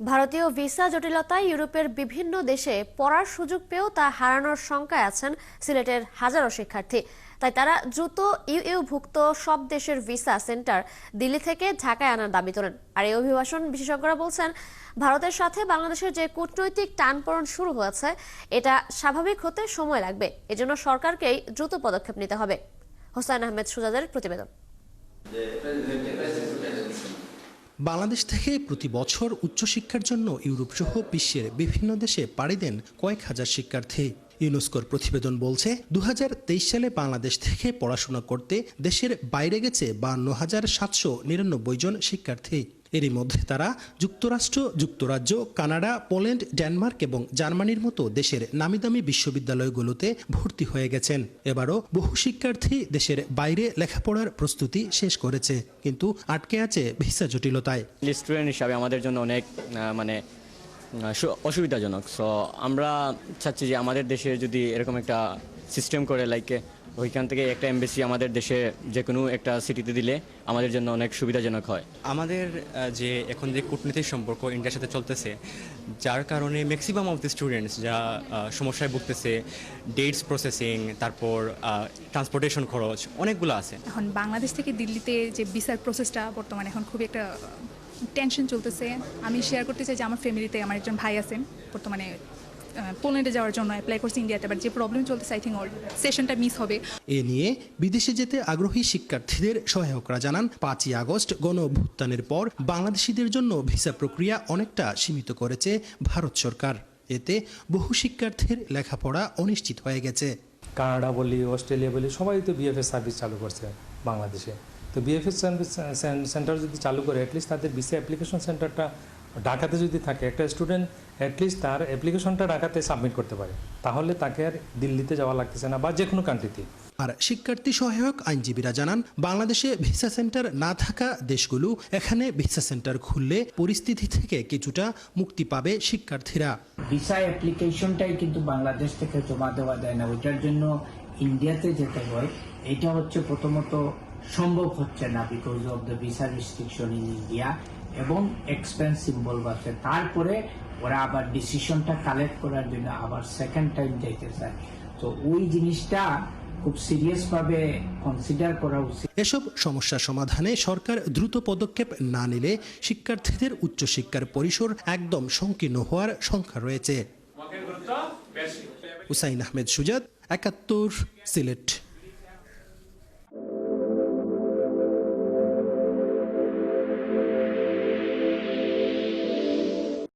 ভারতীয় ভিসা জটিলতায় ইউরোপের বিভিন্ন দেশে পড়ার সুযোগ পেয়েও তা হারানোর শঙ্কায় আছেন সিলেটের হাজারো শিক্ষার্থী। তাই তারা দ্রুত ইউইউভুক্ত সব দেশের ভিসা সেন্টার দিল্লি থেকে ঢাকায় আনার দাবি তোলেন। আর এই অভিবাসন বিশেষজ্ঞরা বলছেন, ভারতের সাথে বাংলাদেশের যে কূটনৈতিক টানপোড়েন শুরু হয়েছে, এটা স্বাভাবিক হতে সময় লাগবে। এজন্য সরকারকেই দ্রুত পদক্ষেপ নিতে হবে। হোসাইন আহমেদ সুজাদের প্রতিবেদন। বাংলাদেশ থেকে প্রতি বছর উচ্চশিক্ষার জন্য ইউরোপ সহ বিশ্বের বিভিন্ন দেশে পাড়ি দেন কয়েক হাজার শিক্ষার্থী। ইউনেস্কোর প্রতিবেদন বলছে দু হাজার তেইশ সালে বাংলাদেশ থেকে পড়াশোনা করতে দেশের বাইরে গেছে বান্ন হাজার সাতশো নিরানব্বই জন শিক্ষার্থী। এরই মধ্যে তারা যুক্তরাষ্ট্র, যুক্তরাজ্য, কানাডা, পোল্যান্ড, ডেনমার্ক এবং জার্মানির মতো দেশের নামিদামি বিশ্ববিদ্যালয়গুলোতে ভর্তি হয়ে গেছেন। এবারও বহু শিক্ষার্থী দেশের বাইরে লেখাপড়ার প্রস্তুতি শেষ করেছে, কিন্তু আটকে আছে ভিসা জটিলতায়। স্টুডেন্ট হিসাবে আমাদের জন্য অনেক মানে অসুবিধাজনক। সো আমরা চাচ্ছি যে আমাদের দেশে যদি এরকম একটা সিস্টেম করে লাইক ওইখান থেকে একটা এমবেসি আমাদের দেশে যে কোনো একটা সিটিতে দিলে আমাদের জন্য অনেক সুবিধাজনক হয়। আমাদের যে এখন যে কূটনীতির সম্পর্ক ইন্ডিয়ার সাথে চলতেছে যার কারণে ম্যাক্সিমাম অফ দ্য স্টুডেন্টস যা সমস্যায় ভুগতেছে ডেটস প্রসেসিং তারপর ট্রান্সপোর্টেশন খরচ অনেকগুলো আছে। এখন বাংলাদেশ থেকে দিল্লিতে যে ভিসার প্রসেসটা বর্তমানে এখন খুবই একটা টেনশন চলতেছে। আমি শেয়ার করতে চাই যে আমার ফ্যামিলিতে আমার একজন ভাই আছেন বর্তমানে পোল্যান্ডে যাওয়ার জন্য অ্যাপ্লাই করছে ইন্ডিয়াতে বাট যে প্রবলেম চলতেছে আই থিঙ্ক সেশনটা মিস হবে। এ নিয়ে বিদেশে যেতে আগ্রহী শিক্ষার্থীদের সহায়করা জানান পাঁচই আগস্ট গণ অভ্যুত্থানের পর বাংলাদেশিদের জন্য ভিসা প্রক্রিয়া অনেকটা সীমিত করেছে ভারত সরকার। এতে বহু শিক্ষার্থীর লেখাপড়া অনিশ্চিত হয়ে গেছে। কানাডা বলি অস্ট্রেলিয়া বলি সবাই তো বিএফএস সার্ভিস চালু করছে বাংলাদেশে। তো বিএফএস সার্ভিস সেন্টার যদি চালু করে অ্যাটলিস্ট তাদের বিসি অ্যাপ্লিকেশন সেন্টারটা ঢাকাতে যদি থাকে একটা স্টুডেন্ট অ্যাটলিস্ট তার অ্যাপ্লিকেশনটা ঢাকাতে সাবমিট করতে পারে। তাহলে তাকে আর দিল্লিতে যাওয়া লাগতেছে না বা যে কোনো কান্ট্রিতে আর শিক্ষার্থী সহায়ক আইনজীবীরা জানান বাংলাদেশে ভিসা সেন্টার না থাকা দেশগুলো এখানে ভিসা সেন্টার খুললে পরিস্থিতি থেকে কিছুটা মুক্তি পাবে শিক্ষার্থীরা। ভিসা অ্যাপ্লিকেশনটাই কিন্তু বাংলাদেশ থেকে জমা দেওয়া যায় না। ওইটার জন্য ইন্ডিয়াতে যেতে হয়। এটা হচ্ছে প্রথমত সম্ভব হচ্ছে না because of the visa restriction in India এবং এক্সপেন্স এক্সপেন্সিভ আছে তারপরে ওরা আবার ডিসিশনটা কালেক্ট করার জন্য আবার সেকেন্ড টাইম যাইতে চায়। তো ওই জিনিসটা খুব সিরিয়াস ভাবে কনসিডার করা উচিত। এসব সমস্যা সমাধানে সরকার দ্রুত পদক্ষেপ না নিলে শিক্ষার্থীদের উচ্চশিক্ষার পরিসর একদম সংকীর্ণ হওয়ার সংখ্যা রয়েছে। হুসাইন আহমেদ সুজাত একাত্তর সিলেট।